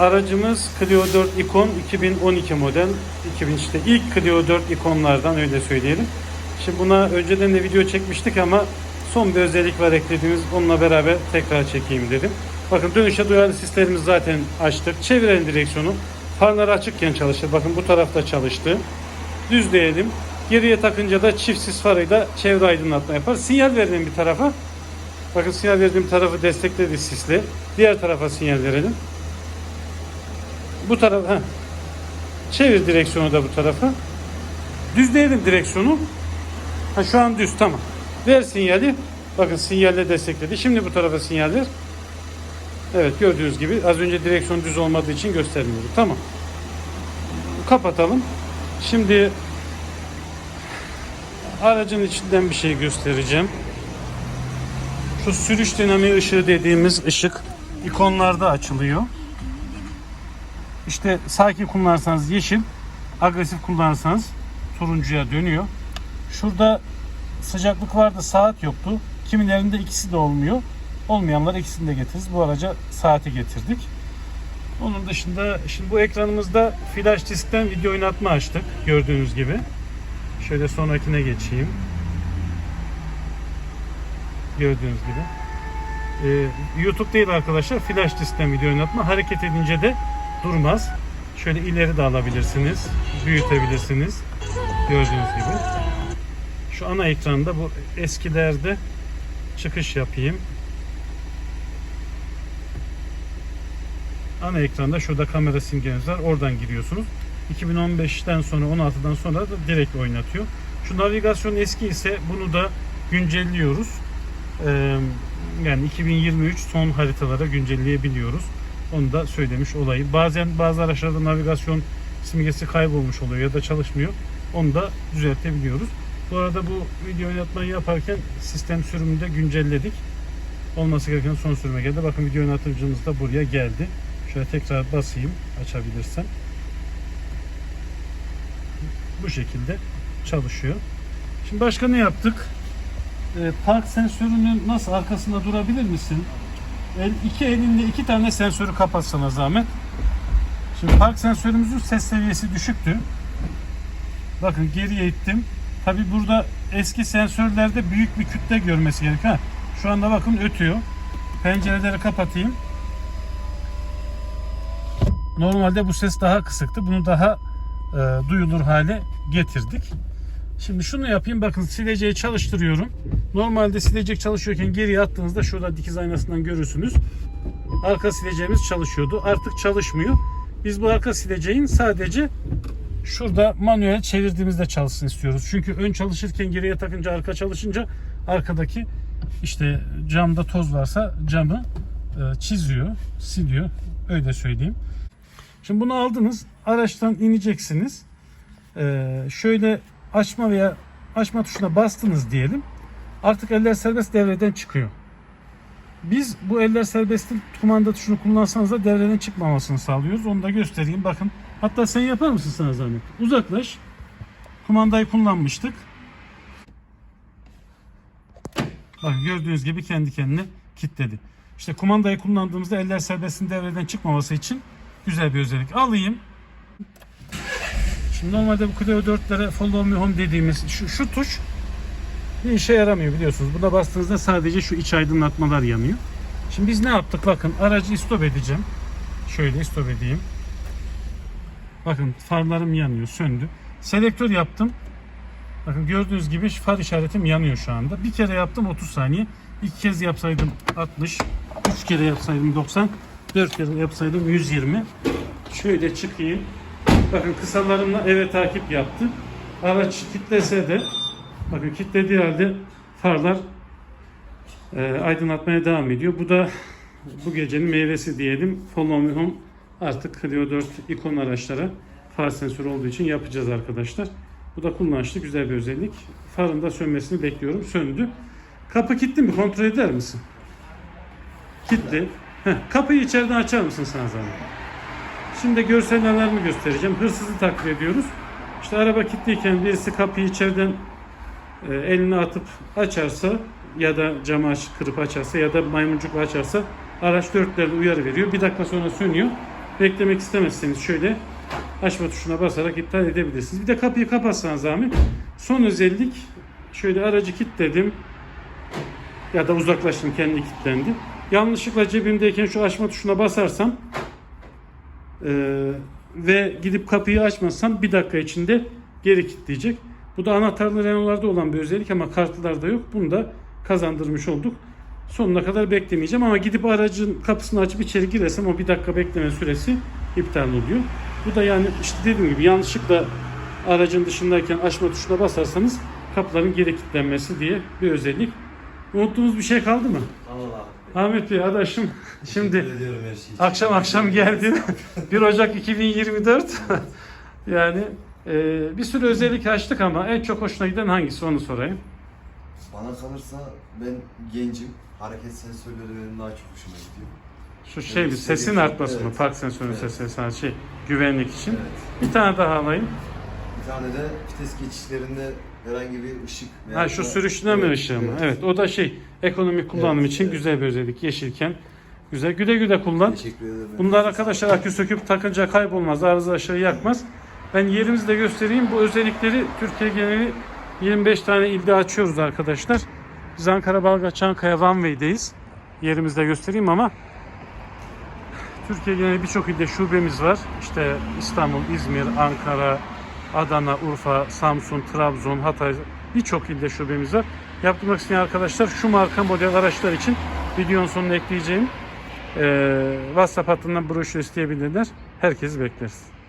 aracımız Clio 4 Icon 2012 model. 2000 işte ilk Clio 4 ikonlardan öyle söyleyelim. Şimdi buna önceden de video çekmiştik ama son bir özellik var eklediğimiz. Onunla beraber tekrar çekeyim dedim. Bakın dönüşe duyarlı sistemimizi zaten açtık. Çeviren direksiyonu farlar açıkken çalışır. Bakın bu tarafta çalıştı. Düzleyelim. Geriye takınca da çift sis farıyla çevre aydınlatma yapar. Sinyal verelim bir tarafa. Bakın sinyal verdiğim tarafı destekledi sisli. Diğer tarafa sinyal verelim. Bu taraf ha. Çevir direksiyonu da bu tarafa. Düzleyelim direksiyonu. Ha şu an düz tamam. Ver sinyali. Bakın sinyalle destekledi. Şimdi bu tarafa sinyal ver. Evet gördüğünüz gibi az önce direksiyon düz olmadığı için göstermiyordu. Tamam. Kapatalım. Şimdi aracın içinden bir şey göstereceğim. Şu sürüş dinamiği ışığı dediğimiz ışık ikonlarda açılıyor. İşte sakin kullanırsanız yeşil, agresif kullanırsanız turuncuya dönüyor. Şurada sıcaklık vardı, saat yoktu. Kimilerinde ikisi de olmuyor. Olmayanlar ikisini de getiririz. Bu araca saati getirdik. Onun dışında şimdi bu ekranımızda flash diskten video oynatma açtık gördüğünüz gibi. Şöyle sonrakine geçeyim. Gördüğünüz gibi. Ee, YouTube değil arkadaşlar. Flash diskten video oynatma. Hareket edince de durmaz. Şöyle ileri de alabilirsiniz. Büyütebilirsiniz. Gördüğünüz gibi. Şu ana ekranda bu eskilerde çıkış yapayım. Ana ekranda şurada kamera simgeniz var. Oradan giriyorsunuz. 2015'ten sonra 16'dan sonra da direkt oynatıyor. Şu navigasyon eski ise bunu da güncelliyoruz. Ee, yani 2023 son haritalara güncelleyebiliyoruz. Onu da söylemiş olayım. Bazen bazı araçlarda navigasyon simgesi kaybolmuş oluyor ya da çalışmıyor. Onu da düzeltebiliyoruz. Bu arada bu video oynatmayı yaparken sistem sürümünü de güncelledik. Olması gereken son sürüme geldi. Bakın video oynatıcımız da buraya geldi. Şöyle tekrar basayım açabilirsem. Bu şekilde çalışıyor. Şimdi başka ne yaptık? Ee, park sensörünün nasıl arkasında durabilir misin? El, iki elinde iki tane sensörü kapatsana zahmet. Şimdi park sensörümüzün ses seviyesi düşüktü. Bakın geriye ittim. Tabi burada eski sensörlerde büyük bir kütle görmesi gerekiyor. Ha, Şu anda bakın ötüyor. Pencereleri kapatayım. Normalde bu ses daha kısıktı. Bunu daha e, duyulur hale getirdik. Şimdi şunu yapayım. Bakın sileceği çalıştırıyorum. Normalde silecek çalışıyorken geriye attığınızda şurada dikiz aynasından görürsünüz. Arka sileceğimiz çalışıyordu. Artık çalışmıyor. Biz bu arka sileceğin sadece şurada manuel çevirdiğimizde çalışsın istiyoruz. Çünkü ön çalışırken geriye takınca arka çalışınca arkadaki işte camda toz varsa camı e, çiziyor, siliyor. Öyle söyleyeyim. Şimdi bunu aldınız. Araçtan ineceksiniz. Ee, şöyle açma veya açma tuşuna bastınız diyelim. Artık eller serbest devreden çıkıyor. Biz bu eller serbestin kumanda tuşunu kullansanız da devreden çıkmamasını sağlıyoruz. Onu da göstereyim. Bakın. Hatta sen yapar mısın sana zahmet? Uzaklaş. Kumandayı kullanmıştık. Bak gördüğünüz gibi kendi kendine kilitledi. İşte kumandayı kullandığımızda eller serbestin devreden çıkmaması için güzel bir özellik. Alayım. Şimdi normalde bu Clio 4'lere Follow Me Home dediğimiz şu, şu tuş bir işe yaramıyor biliyorsunuz. Buna bastığınızda sadece şu iç aydınlatmalar yanıyor. Şimdi biz ne yaptık? Bakın aracı istop edeceğim. Şöyle istop edeyim. Bakın farlarım yanıyor, söndü. Selektör yaptım. Bakın gördüğünüz gibi far işaretim yanıyor şu anda. Bir kere yaptım 30 saniye. İki kez yapsaydım 60. Üç kere yapsaydım 90. Dört kere yapsaydım 120. Şöyle çıkayım. Bakın kısalarımla eve takip yaptı. Araç kitlese de bakın kitlediği halde farlar e, aydınlatmaya devam ediyor. Bu da bu gecenin meyvesi diyelim. Follow Me Home artık Clio 4 ikon araçlara far sensörü olduğu için yapacağız arkadaşlar. Bu da kullanışlı güzel bir özellik. Farın da sönmesini bekliyorum. Söndü. Kapı kilitli mi? Kontrol eder misin? Kilitli. Kapıyı içeriden açar mısın sana zahmet? Şimdi görsel alarmı göstereceğim. Hırsızı takip ediyoruz. İşte araba kilitliyken birisi kapıyı içeriden e, elini atıp açarsa ya da camı aç, kırıp açarsa ya da maymuncukla açarsa araç dörtlerle uyarı veriyor. Bir dakika sonra sönüyor. beklemek istemezseniz şöyle açma tuşuna basarak iptal edebilirsiniz. Bir de kapıyı kapatsanız Ahmet. Son özellik şöyle aracı kilitledim ya da uzaklaştım kendi kilitlendi. Yanlışlıkla cebimdeyken şu açma tuşuna basarsam eee, ve gidip kapıyı açmazsam bir dakika içinde geri kilitleyecek. Bu da anahtarlı Renault'larda olan bir özellik ama kartlılarda yok. Bunu da kazandırmış olduk. Sonuna kadar beklemeyeceğim ama gidip aracın kapısını açıp içeri girersem o bir dakika bekleme süresi iptal oluyor. Bu da yani işte dediğim gibi yanlışlıkla aracın dışındayken açma tuşuna basarsanız kapıların geri kilitlenmesi diye bir özellik. Unuttuğumuz bir şey kaldı mı? Allah Ahmet Bey adaşım şimdi şey akşam akşam geldi. 1 Ocak 2024. yani e, bir sürü özellik açtık ama en çok hoşuna giden hangisi onu sorayım. Bana kalırsa ben gencim. Hareket sensörleri benim daha çok hoşuma gidiyor. Şu şey bir sesin evet. artması mı? Evet. Park sensörünün Evet. sesi sana şey güvenlik için. Evet. Bir tane daha alayım. Bir tane de vites geçişlerinde herhangi bir ışık Ha şu sürüşleme Evet, ışığı mı? evet. Evet o da şey ekonomik kullanım Evet, için evet. güzel bir özellik. Yeşilken güzel. Güle güle kullan. Teşekkür ederim. Bunlar arkadaşlar akü söküp takınca kaybolmaz. Arıza aşağı yakmaz. Ben yerimizi de göstereyim. Bu özellikleri Türkiye geneli 25 tane ilde açıyoruz arkadaşlar. Biz Ankara Balga Çankaya One Way'deyiz. Yerimizde göstereyim ama Türkiye geneli birçok ilde şubemiz var. İşte İstanbul, İzmir, Ankara, Adana, Urfa, Samsun, Trabzon, Hatay birçok ilde şubemiz var. Yaptırmak isteyen arkadaşlar şu marka model araçlar için videonun sonuna ekleyeceğim ee, WhatsApp hattından broşür isteyebilirler. Herkesi bekleriz.